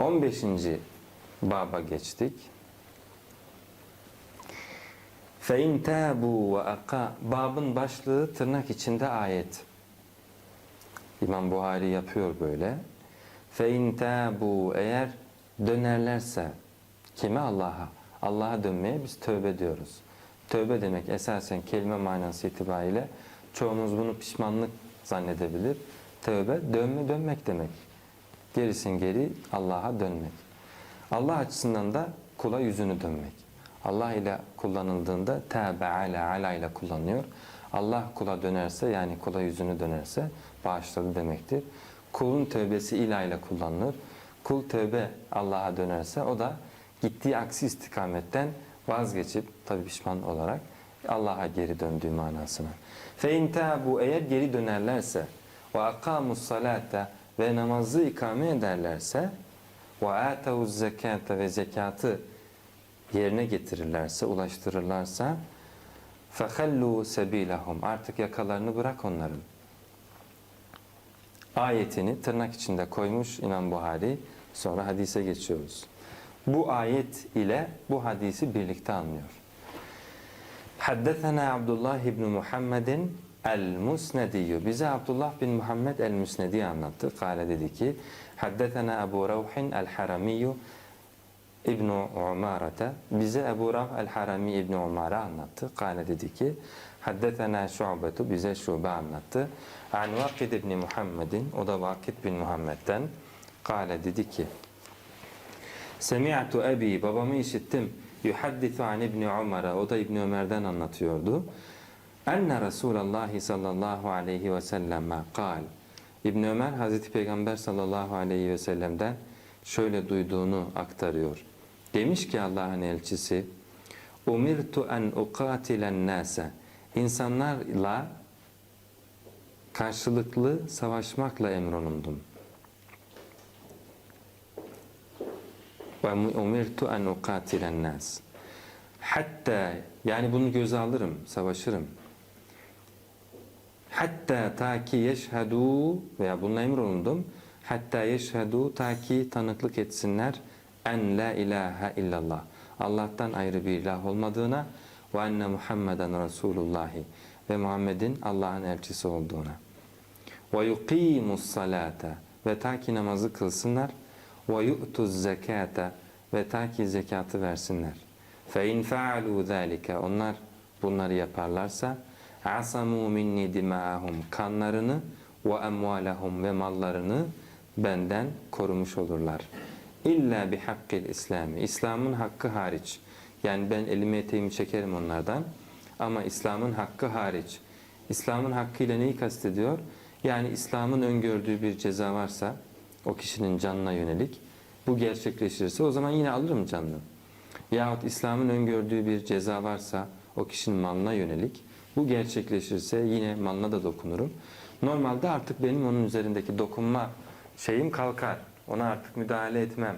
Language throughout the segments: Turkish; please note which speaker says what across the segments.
Speaker 1: 15. baba geçtik. فَاِنْ تَابُوا وَاَقَا Babın başlığı tırnak içinde ayet. İmam Buhari yapıyor böyle. فَاِنْ تَابُوا Eğer dönerlerse kime Allah'a? Allah'a dönmeye biz tövbe diyoruz. Tövbe demek esasen kelime manası itibariyle çoğumuz bunu pişmanlık zannedebilir. Tövbe dönme dönmek demek. Gerisin geri Allah'a dönmek. Allah açısından da kula yüzünü dönmek. Allah ile kullanıldığında tâbe ala ala ile kullanıyor. Allah kula dönerse yani kula yüzünü dönerse bağışladı demektir. Kulun tövbesi ila ile kullanılır. Kul tövbe Allah'a dönerse o da gittiği aksi istikametten vazgeçip tabi pişman olarak Allah'a geri döndüğü manasına. Fe bu eğer geri dönerlerse ve akamus salate ve namazı ikame ederlerse ve atavuz zekate ve zekatı yerine getirirlerse, ulaştırırlarsa فَخَلُّوا سَب۪يلَهُمْ Artık yakalarını bırak onların. Ayetini tırnak içinde koymuş İmam Buhari. Sonra hadise geçiyoruz. Bu ayet ile bu hadisi birlikte anlıyor. Haddetena Abdullah ibn Muhammedin el-Musnediyyü. Bize Abdullah bin Muhammed el-Musnedi anlattı. Kale dedi ki, Haddetena Ebu Ravhin el-Haramiyyü İbn-i Umara'ta bize Ebu Rav el-Harami İbn-i Umar'a anlattı. Kale dedi ki Haddetena şu'betu bize şube anlattı. An Vakid İbn Muhammedin o da Vakid bin Muhammed'den Kale dedi ki Semi'tu ebi babamı işittim. Yuhaddithu an İbn Umar'a o da İbn Ömer'den anlatıyordu. Enne Resulallah sallallahu aleyhi ve sellem kal. İbn Ömer Hazreti Peygamber sallallahu aleyhi ve sellem'den şöyle duyduğunu aktarıyor. Demiş ki Allah'ın elçisi Umirtu en uqatilen nase İnsanlarla karşılıklı savaşmakla emrolundum. Ve umirtu en uqatilen nas. Hatta yani bunu göze alırım, savaşırım. Hatta ta ki yeşhedû veya bununla emrolundum. Hatta yeşhedû ta ki tanıklık etsinler en la ilahe illallah. Allah'tan ayrı bir ilah olmadığına ve enne Muhammeden Resulullahi ve Muhammed'in Allah'ın elçisi olduğuna. Ve yuqimus salate ve ta ki namazı kılsınlar ve yu'tuz zekate ve ta ki zekatı versinler. Fe in fa'alu zalika onlar bunları yaparlarsa asamu minni dima'ahum kanlarını ve emvalahum ve mallarını benden korumuş olurlar. İlla bi hakkil İslami. İslam'ın hakkı hariç. Yani ben elimi eteğimi çekerim onlardan. Ama İslam'ın hakkı hariç. İslam'ın hakkıyla neyi kastediyor? Yani İslam'ın öngördüğü bir ceza varsa o kişinin canına yönelik bu gerçekleşirse o zaman yine alırım canını. Yahut İslam'ın öngördüğü bir ceza varsa o kişinin malına yönelik bu gerçekleşirse yine malına da dokunurum. Normalde artık benim onun üzerindeki dokunma şeyim kalkar. Ona artık müdahale etmem.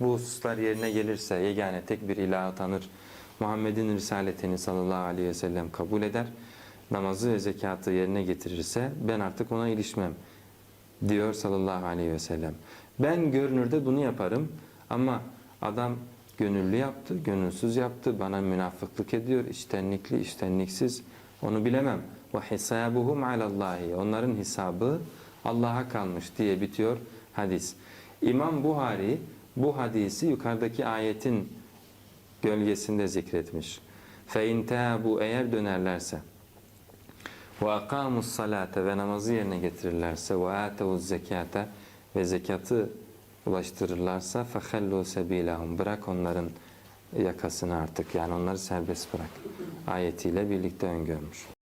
Speaker 1: Bu hususlar yerine gelirse yegane tek bir ilahı tanır. Muhammed'in risaletini sallallahu aleyhi ve sellem kabul eder. Namazı ve zekatı yerine getirirse ben artık ona ilişmem diyor sallallahu aleyhi ve sellem. Ben görünürde bunu yaparım ama adam gönüllü yaptı, gönülsüz yaptı, bana münafıklık ediyor, içtenlikli, içtenliksiz onu bilemem. Ve hisabuhum alallahi. Onların hesabı Allah'a kalmış diye bitiyor hadis. İmam Buhari bu hadisi yukarıdaki ayetin gölgesinde zikretmiş. فَاِنْ bu eğer dönerlerse وَاَقَامُ salate ve namazı yerine getirirlerse وَاَتَوُ zekate ve zekatı ulaştırırlarsa فَخَلُّوا سَب۪يلَهُمْ Bırak onların yakasını artık yani onları serbest bırak ayetiyle birlikte öngörmüş.